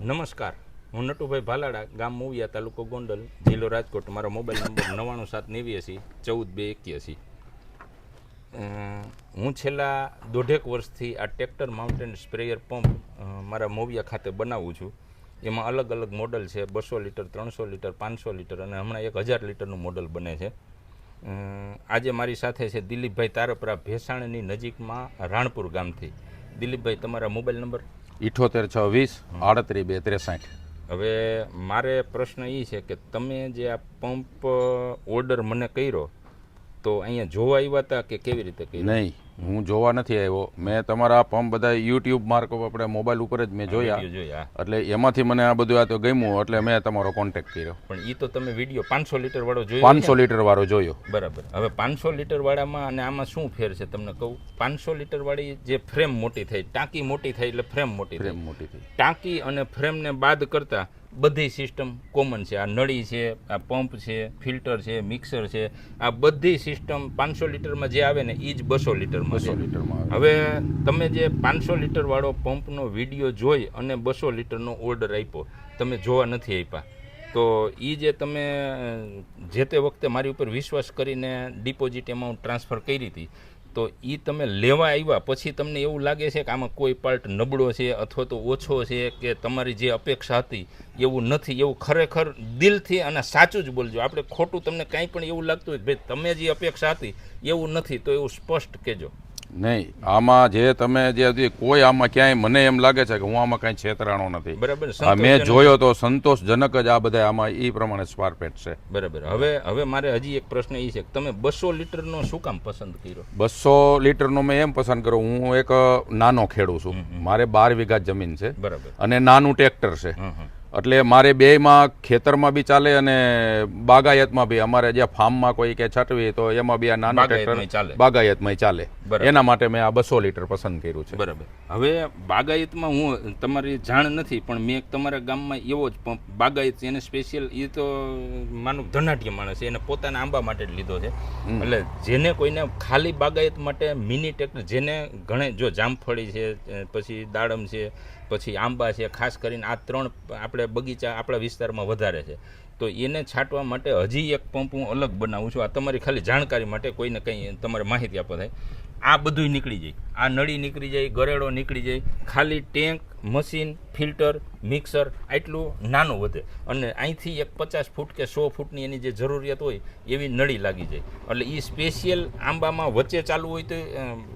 નમસ્કાર. હું નટુભાઈ ભાલાડા, ગામ મુવિયા તાલુકો ગોંડલ, જિલ્લો રાજકોટ. મારો મોબાઈલ નંબર નવ્વાણું સાત નેવ્યાસી, ચૌદ બે એક્યાસી. હું છેલ્લા દોઢેક વર્ષથી આ ટ્રેક્ટર માઉન્ટેન સ્પ્રેયર પંપ મારા મોવિયા ખાતે બનાવું છું. એમાં અલગ અલગ મોડલ છે, બસો લીટર, ત્રણસો લીટર, પાંચસો લીટર અને હમણાં એક હજાર લીટરનું મોડલ બને છે. આજે મારી સાથે છે દિલીપભાઈ તારપરા ભેસાણની નજીકમાં રાણપુર ગામથી. દિલીપભાઈ, તમારા મોબાઈલ નંબર? ઇઠોતેર છ વીસ આડત્રીસ બે ત્રેસાઠ. હવે મારે પ્રશ્ન એ છે કે તમે જે આ પંપ ઓર્ડર મને કર્યો તો અહીંયા જોવા આવ્યા હતા કે કેવી રીતે કર્યો? નહીં. હું જોવા નથી આવ્યો. મેં તમારા પંપ બધા યુટ્યુબ માર્ક આપણે મોબાઈલ ઉપર જ મેં જોયા. એટલે એમાંથી મને આ બધું આ તો ગમ્યું એટલે મેં તમારો કોન્ટેક્ટ કર્યો. પણ એ તો તમે વીડિયો પાંચસો લીટર વાળો જોયો પાંચસો લીટર વાળો જોયો. બરાબર. હવે પાંચસો લીટર વાળામાં અને આમાં શું ફેર છે તમને કહું? પાંચસો લીટર વાળી જે ફ્રેમ મોટી થઈ ટાંકી મોટી થઈ એટલે ફ્રેમ મોટી ફ્રેમ મોટી થઈ. ટાંકી અને ફ્રેમને બાદ કરતા બધી સિસ્ટમ કોમન છે. આ નળી છે આ પંપ છે ફિલ્ટર છે મિક્સર છે. આ બધી સિસ્ટમ પાંચસો લીટરમાં જે આવે ને એ જ બસો લીટરમાં બસો લીટરમાં હવે તમે જે પાંચસો લીટરવાળો પંપનો વીડિયો જોઈ અને બસો લીટરનો ઓર્ડર આપ્યો તમે જોવા નથી આપ્યા. તો એ જે તમે જે તે વખતે મારી ઉપર વિશ્વાસ કરીને ડિપોઝિટ એમાઉન્ટ ટ્રાન્સફર કરી હતી તો એ તમે લેવા આવ્યા, પછી તમને એવું લાગે છે કે આમાં કોઈ પાર્ટ નબળો છે અથવા તો ઓછો છે કે તમારી જે અપેક્ષા હતી એવું નથી, એવું ખરેખર દિલથી અને સાચું જ બોલજો. આપણે ખોટું તમને કાંઈ પણ એવું લાગતું હોય ભાઈ તમે જે અપેક્ષા હતી એવું નથી, તો એવું સ્પષ્ટ કહેજો. નહીં. આમાં જે તમે જે કોઈ આમાં ક્યાંય મને એમ લાગે છે કે હું આમાં કાંઈ છેતરાણો નથી. બરાબર મેં જોયો તો સંતોષજનક જ આ બધા આમાં એ પ્રમાણે સ્વારપેટ છે. બરાબર. હવે હવે મારે હજી એક પ્રશ્ન એ છે કે તમે બસો લીટરનો શું કામ પસંદ કર્યો? બસો લીટરનો મેં એમ પસંદ કરું હું એક નાનો ખેડૂ છું. મારે બાર વીઘા જમીન છે. બરાબર. અને નાનું ટ્રેક્ટર છે. એટલે મારે બેયમાં ખેતરમાં બી ચાલે અને બાગાયતમાં બી. અમારે જ્યાં ફાર્મમાં કોઈ કે છટવી તો એમાં બી આ નાના ચાલે. ટ્રેક્ટર બાગાયતમાં ચાલે. એના માટે મેં આ બસો લીટર પસંદ કર્યું છે. બરાબર. હવે બાગાયતમાં હું તમારી જાણ નથી પણ મેં તમારા ગામમાં એવો જ બાગાયત એને સ્પેશિયલ એ તો માનું ધનાટ્ય માણસ છે એને પોતાના આંબા માટે જ લીધો છે. એટલે જેને કોઈને ખાલી બાગાયત માટે મિની ટ્રેક્ટર જેને ઘણે જો જામફળી છે પછી દાડમ છે પછી આંબા છે ખાસ કરીને આ ત્રણ આપણે બગીચા આપણા વિસ્તારમાં વધારે છે. તો એને છાંટવા માટે હજી એક પંપ હું અલગ બનાવું છું. આ તમારી ખાલી જાણકારી માટે કોઈને કંઈ તમારે માહિતી આપો થાય. આ બધુંય નીકળી જાય. આ નળી નીકળી જાય ગરેડો નીકળી જાય. ખાલી ટેન્ક મશીન ફિલ્ટર મિક્સર આટલું નાનું વધે. અને અહીંથી એક પચાસ ફૂટ કે સો ફૂટની એની જે જરૂરિયાત હોય એવી નળી લાગી જાય. એટલે એ સ્પેશિયલ આંબામાં વચ્ચે ચાલુ હોય તો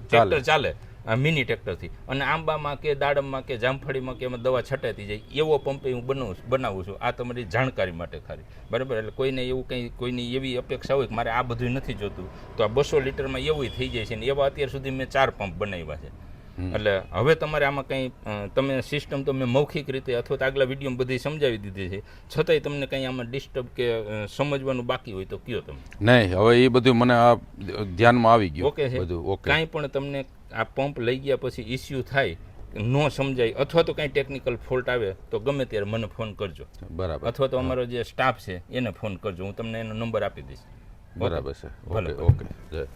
ટ્રેક્ટર ચાલે. આ મિની ટ્રેક્ટરથી. અને આંબામાં કે દાડમમાં કે જામફળીમાં કે એમાં દવા છટાતી જાય, એવો પંપ હું બનાવું બનાવું છું. આ તમારી જાણકારી માટે ખાલી. બરાબર? એટલે કોઈને એવું કંઈ, કોઈની એવી અપેક્ષા હોય કે મારે આ બધું નથી જોતું, તો આ બસો લીટરમાં એવું થઈ જાય છે ને એવા અત્યાર સુધી મેં ચાર પંપ બનાવ્યા છે. એટલે હવે તમારે આમાં કંઈ તમે સિસ્ટમ તો મેં મૌખિક રીતે અથવા તો આગલા વીડિયો બધી સમજાવી દીધી છે. છતાંય તમને કંઈ આમાં ડિસ્ટર્બ કે સમજવાનું બાકી હોય તો કયો તમે. નહીં હવે એ બધું મને આ ધ્યાનમાં આવી ગયું. ઓકે બધું ઓકે. કાંઈ પણ તમને આ પંપ લઈ ગયા પછી ઇસ્યુ થાય ન સમજાય અથવા તો કાંઈ ટેકનિકલ ફોલ્ટ આવે તો ગમે ત્યારે મને ફોન કરજો. બરાબર. અથવા તો અમારો જે સ્ટાફ છે એને ફોન કરજો. હું તમને એનો નંબર આપી દઈશ. બરાબર છે. ભલે, ઓકે ઓકે.